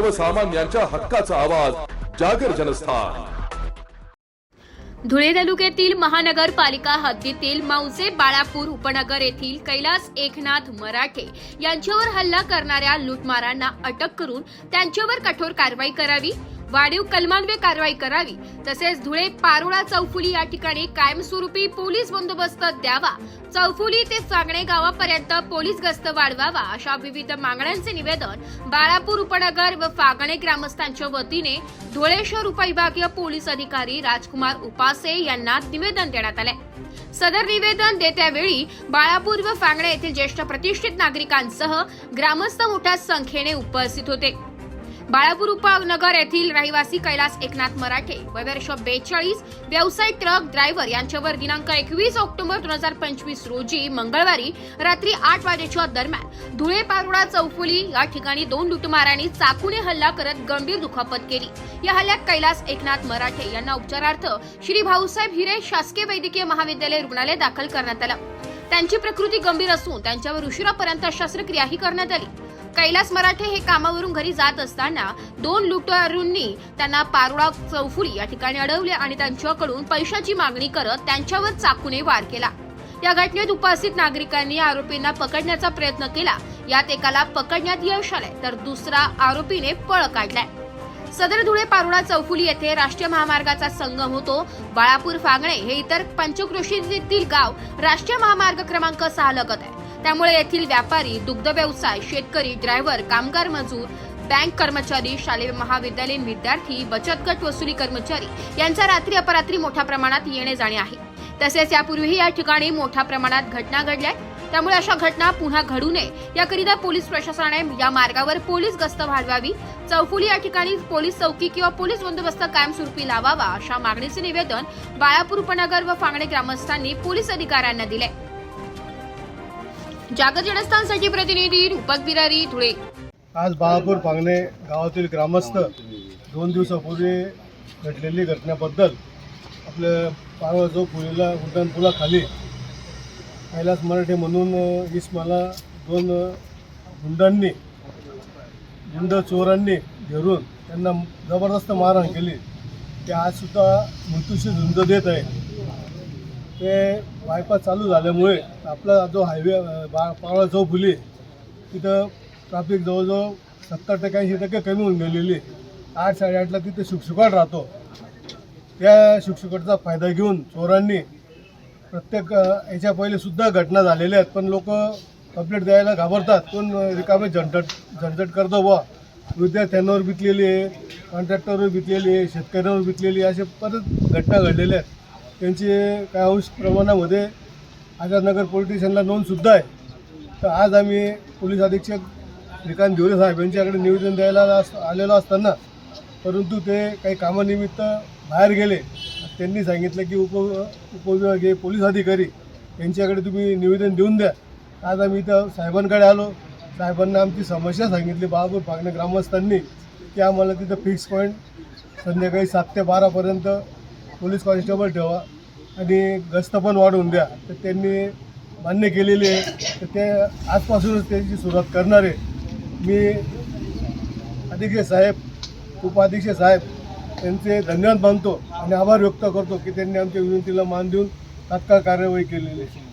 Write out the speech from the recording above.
सर्वसामान्यांच्या हक्काचा आवाज जागर जनस्थान. धुळे तालुक्यातील महानगरपालिका हद्दीतील मौजे बाळापूर उपनगर येथील कैलास एकनाथ मराठे यांच्यावर हल्ला करणाऱ्या लुटमारांना अटक करून त्यांच्यावर कठोर कारवाई करावी. वाढीव कलमान्वये कारवाई करावी. तसेच धुळे पारोळा चौफुली या ठिकाणी कायमस्वरूपी पोलीस बंदोबस्त द्यावा. चौफुली ते सांगणे गावापर्यंत पोलीस गस्त वाढवावा अशा विविध मागण्यांचे निवेदन बाळापूर उपनगर व फागणे ग्रामस्थांच्या वतीने धुळे शहर उपविभागीय पोलीस अधिकारी राजकुमार उपासे यांना निवेदन देण्यात आले सदर निवेदन देत्यावेळी बाळापूर व फांगणे येथील ज्येष्ठ प्रतिष्ठित नागरिकांसह ग्रामस्थ मोठ्या संख्येने उपस्थित होते. बाळापूर उपनगर येथील रहिवासी कैलास एकनाथ मराठे वय वर्ष बेचाळीस व्यवसाय ट्रक ड्रायव्हर यांच्यावर दिनांक एकवीस ऑक्टोबर दोन हजार पंचवीस रोजी मंगळवारी रात्री आठ वाजेच्या दरम्यान धुळे पारोडा चौफुली या ठिकाणी दोन लुटमारांनी चाकूने हल्ला करत गंभीर दुखापत केली. या हल्ल्यात कैलास एकनाथ मराठे यांना उपचारार्थ श्री भाऊसाहेब हिरे शासकीय वैद्यकीय महाविद्यालय रुग्णालय दाखल करण्यात आलं. त्यांची प्रकृती गंभीर असून त्यांच्यावर उशिरापर्यंत शस्त्रक्रियाही करण्यात आली. कैलास मराठे हे कामावरून घरी जात असताना दोन लुटारूंनी त्यांना पारोळा चौफुली या ठिकाणी अडवले आणि त्यांच्याकडून पैशाची मागणी करत त्यांच्यावर चाकूने वार केला. या घटनेत उपस्थित नागरिकांनी आरोपींना पकडण्याचा प्रयत्न केला. यात एकाला पकडण्यात यश आले तर दुसरा आरोपीने पळ काढलाय. सदर धुळे पारोळा चौफुली येथे राष्ट्रीय महामार्गाचा संगम होतो. बाळापूर फागणे हे इतर पंचक्रोशीतील गाव राष्ट्रीय महामार्ग क्रमांक सहा लगत आहे. त्यामुळे येथील व्यापारी दुग्ध व्यवसाय शेतकरी ड्रायव्हर कामगार मजूर बँक कर्मचारी शालेय महाविद्यालयीन विद्यार्थी बचत गट वसुली कर्मचारी यांचा रात्री अपरात्री मोठ्या प्रमाणात येणे जाणे आहे. तसेच यापूर्वीही या ठिकाणी मोठ्या प्रमाणात घटना घडल्या त्यामुळे अशा घटना पुन्हा घडू नये. याकरिता पोलीस प्रशासनाने या मार्गावर पोलीस गस्त वाढवावी चौफुली या ठिकाणी पोलीस चौकी किंवा पोलीस बंदोबस्त कायमस्वरूपी लावावा अशा मागणीचे निवेदन बाळापूर उपनगर व फांगणे ग्रामस्थांनी पोलीस अधिकाऱ्यांना दिले. जागत जनस्थानसाठी प्रतिनिधी रूपक बिरारी धुळे. आज बाळापूर पांगणे गावातील ग्रामस्थ दोन दिवसापूर्वी घडलेली घटनेबद्दल आपल्या पारवा जो पुलीला उड्डाणपुलाखाली कैलास मराठे म्हणून अ, दोन गुंडांनी गुंड चोरांनी घेरून त्यांना जबरदस्त मारहाण केली. ते आजसुद्धा मृत्यूशी झुंज देत आहे ते वायपा चालू झाल्यामुळे आपला जो हायवे बा पावळा चौफुली तिथं ट्राफिक जवळजवळ सत्तर टक्के ऐंशी टक्के कमी होऊन गेलेली आठ साडेआठला तिथे शुकशुकाट राहतो. त्या शुकशुकाटचा फायदा घेऊन चोरांनी प्रत्येक याच्या पहिले सुद्धा घटना झालेल्या आहेत. पण लोक कंप्लेंट द्यायला घाबरतात. पण रिकामे झंझट झंझट करतो बुवा. विद्यार्थ्यांवर बितलेली आहे कॉन्ट्रॅक्टरवर बितलेली आहे शेतकऱ्यांवर बितलेली आहे असे परत घटना घडलेल्या आहेत. त्यांची काही अंश प्रमाणामध्ये आझादनगर पोलीस स्टेशनला नोंदसुद्धा आहे. तर आज आम्ही पोलीस अधीक्षक श्रीकांत धिवरे साहेब यांच्याकडे निवेदन द्यायला आलेलो असताना परंतु ते काही कामानिमित्त बाहेर गेले. त्यांनी सांगितलं की उप उपविभागीय पोलीस अधिकारी यांच्याकडे तुम्ही निवेदन देऊन द्या. आज आम्ही इथं साहेबांकडे आलो. साहेबांना आमची समस्या सांगितली बाळापूर फागणे ग्रामस्थांनी की आम्हाला तिथं फिक्स पॉईंट संध्याकाळी सात ते बारापर्यंत पोलीस कॉन्स्टेबल ठेवा आणि गस्त पण वाढवून द्या. तर त्यांनी मान्य केलेली आहे. तर ते आजपासूनच त्याची सुरुवात करणार आहे. मी अधीक्षक साहेब उपाधीक्षक साहेब त्यांचे धन्यवाद मानतो आणि आभार व्यक्त करतो की त्यांनी आमच्या विनंतीला मान देऊन तात्काळ कार्यवाही केलेली आहे.